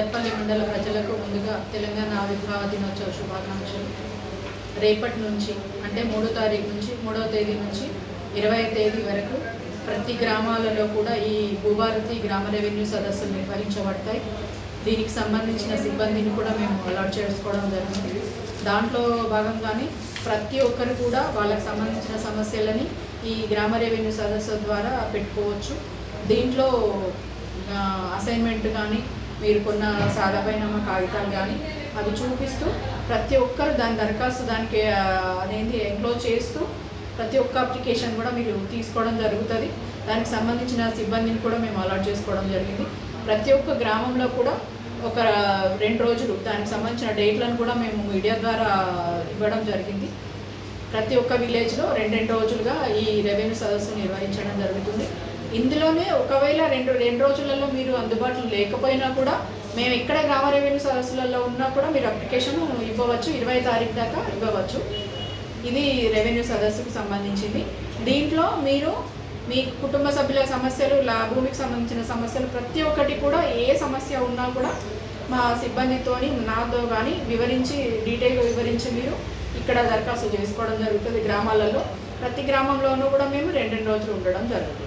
దర్పల్లి మండల ప్రజలకు ముందుగా తెలంగాణ ఆవిర్భావ దినోత్సవ శుభాకాంక్షలు. రేపటి నుంచి అంటే మూడో తారీఖు నుంచి మూడవ తేదీ నుంచి ఇరవై తేదీ వరకు ప్రతి గ్రామాలలో కూడా ఈ భూభారతి గ్రామ రెవెన్యూ సదస్సులు నిర్వహించబడతాయి. దీనికి సంబంధించిన సిబ్బందిని కూడా మేము అలాట్ చేసుకోవడం జరుగుతుంది దాంట్లో భాగంగానే ప్రతి ఒక్కరు కూడా వాళ్ళకి సంబంధించిన సమస్యలని ఈ గ్రామ రెవెన్యూ సదస్సు ద్వారా పెట్టుకోవచ్చు. దీంట్లో అసైన్మెంట్ కానీ మీరు కొన్న సాదాపైన కాగితాలు కానీ అవి చూపిస్తూ ప్రతి ఒక్కరు దాని దరఖాస్తు దానికి అనేది ఎంక్లోజ్ చేస్తూ ప్రతి ఒక్క అప్లికేషన్ కూడా మీరు తీసుకోవడం జరుగుతుంది. దానికి సంబంధించిన సిబ్బందిని కూడా మేము అలాట్ చేసుకోవడం జరిగింది. ప్రతి ఒక్క గ్రామంలో కూడా ఒక రెండు రోజులు దానికి సంబంధించిన డేట్లను కూడా మేము మీడియా ద్వారా ఇవ్వడం జరిగింది. ప్రతి ఒక్క విలేజ్లో రెండు రెండు రోజులుగా ఈ రెవెన్యూ సదస్సు నిర్వహించడం జరుగుతుంది. ఇందులోనే ఒకవేళ రెండు రెండు రోజులలో మీరు అందుబాటులో లేకపోయినా కూడా మేము ఇక్కడ గ్రామ రెవెన్యూ సదస్సులలో ఉన్నా కూడా మీరు అప్లికేషన్ ఇవ్వవచ్చు ఇరవై తారీఖు దాకా ఇవ్వవచ్చు. ఇది రెవెన్యూ సదస్సుకు సంబంధించింది. దీంట్లో మీరు మీ కుటుంబ సభ్యుల సమస్యలు లా భూమికి సంబంధించిన సమస్యలు ప్రతి ఒక్కటి కూడా ఏ సమస్య ఉన్నా కూడా మా సిబ్బందితోని నాతో కానీ వివరించి డీటెయిల్గా వివరించి మీరు ఇక్కడ దరఖాస్తు చేసుకోవడం జరుగుతుంది గ్రామాలలో. ప్రతి గ్రామంలోనూ కూడా మేము రెండు రెండు రోజులు ఉండడం జరుగుతుంది.